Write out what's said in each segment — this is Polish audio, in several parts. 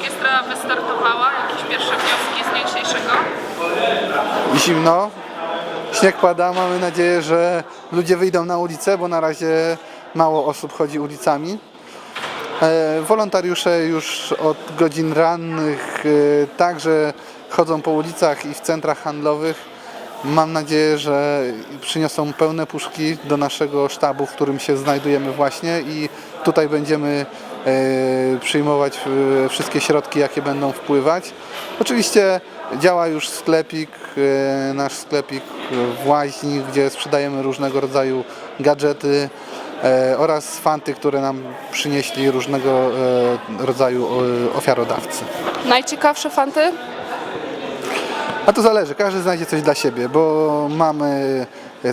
Orkiestra wystartowała, jakieś pierwsze wnioski z dnia dzisiejszego? Zimno, śnieg pada, mamy nadzieję, że ludzie wyjdą na ulicę, bo na razie mało osób chodzi ulicami. E, Wolontariusze już od godzin rannych e, także chodzą po ulicach i w centrach handlowych. Mam nadzieję, że przyniosą pełne puszki do naszego sztabu, w którym się znajdujemy właśnie i tutaj będziemy przyjmować e, wszystkie środki, jakie będą wpływać. Oczywiście działa już sklepik, e, nasz sklepik w Łaźni, gdzie sprzedajemy różnego rodzaju gadżety e, oraz fanty, które nam przynieśli różnego e, rodzaju e, ofiarodawcy. Najciekawsze fanty? A to zależy, każdy znajdzie coś dla siebie, bo mamy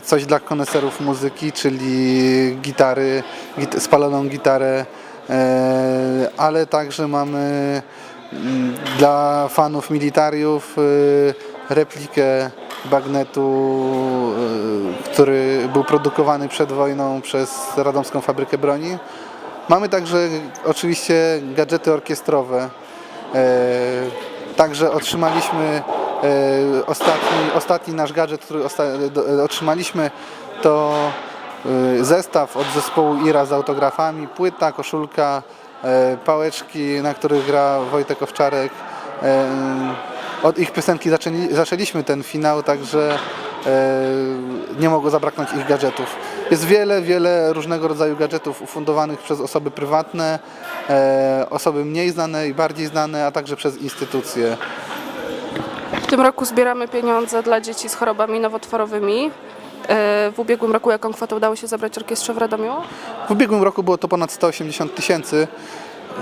coś dla koneserów muzyki, czyli gitary, git- spaloną gitarę, e, ale także mamy mm, dla fanów militariów e, replikę bagnetu, e, który był produkowany przed wojną przez Radomską Fabrykę Broni. Mamy także oczywiście gadżety orkiestrowe. E, Także otrzymaliśmy e, ostatni, ostatni nasz gadżet, który e, otrzymaliśmy to e, zestaw od zespołu Ira z autografami, płyta, koszulka, e, pałeczki, na których gra Wojtek Owczarek. E, Od ich piosenki zaczęli, zaczęliśmy ten finał, także e, nie mogło zabraknąć ich gadżetów. Jest wiele, wiele różnego rodzaju gadżetów ufundowanych przez osoby prywatne, osoby mniej znane i bardziej znane, a także przez instytucje. W tym roku zbieramy pieniądze dla dzieci z chorobami nowotworowymi. E, W ubiegłym roku jaką kwotę udało się zebrać orkiestrze w Radomiu? W ubiegłym roku było to ponad 180 tysięcy.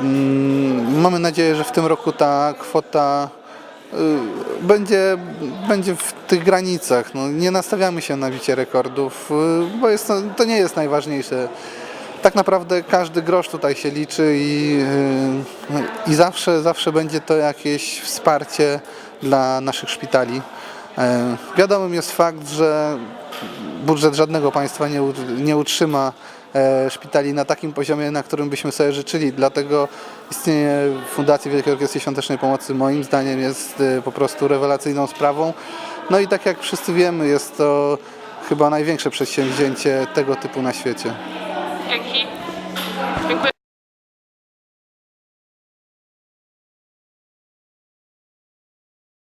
Mm, Mamy nadzieję, że w tym roku ta kwota y, będzie, będzie w tych granicach. No, nie nastawiamy się na bicie rekordów, y, bo jest to, to nie jest najważniejsze. Tak naprawdę każdy grosz tutaj się liczy i, y, i zawsze, zawsze będzie to jakieś wsparcie dla naszych szpitali. E, Wiadomym jest fakt, że budżet żadnego państwa nie, ut- nie utrzyma e, szpitali na takim poziomie, na którym byśmy sobie życzyli. Dlatego istnienie Fundacji Wielkiej Orkiestry Świątecznej Pomocy moim zdaniem jest e, po prostu rewelacyjną sprawą. No i tak jak wszyscy wiemy, jest to chyba największe przedsięwzięcie tego typu na świecie. Jaki?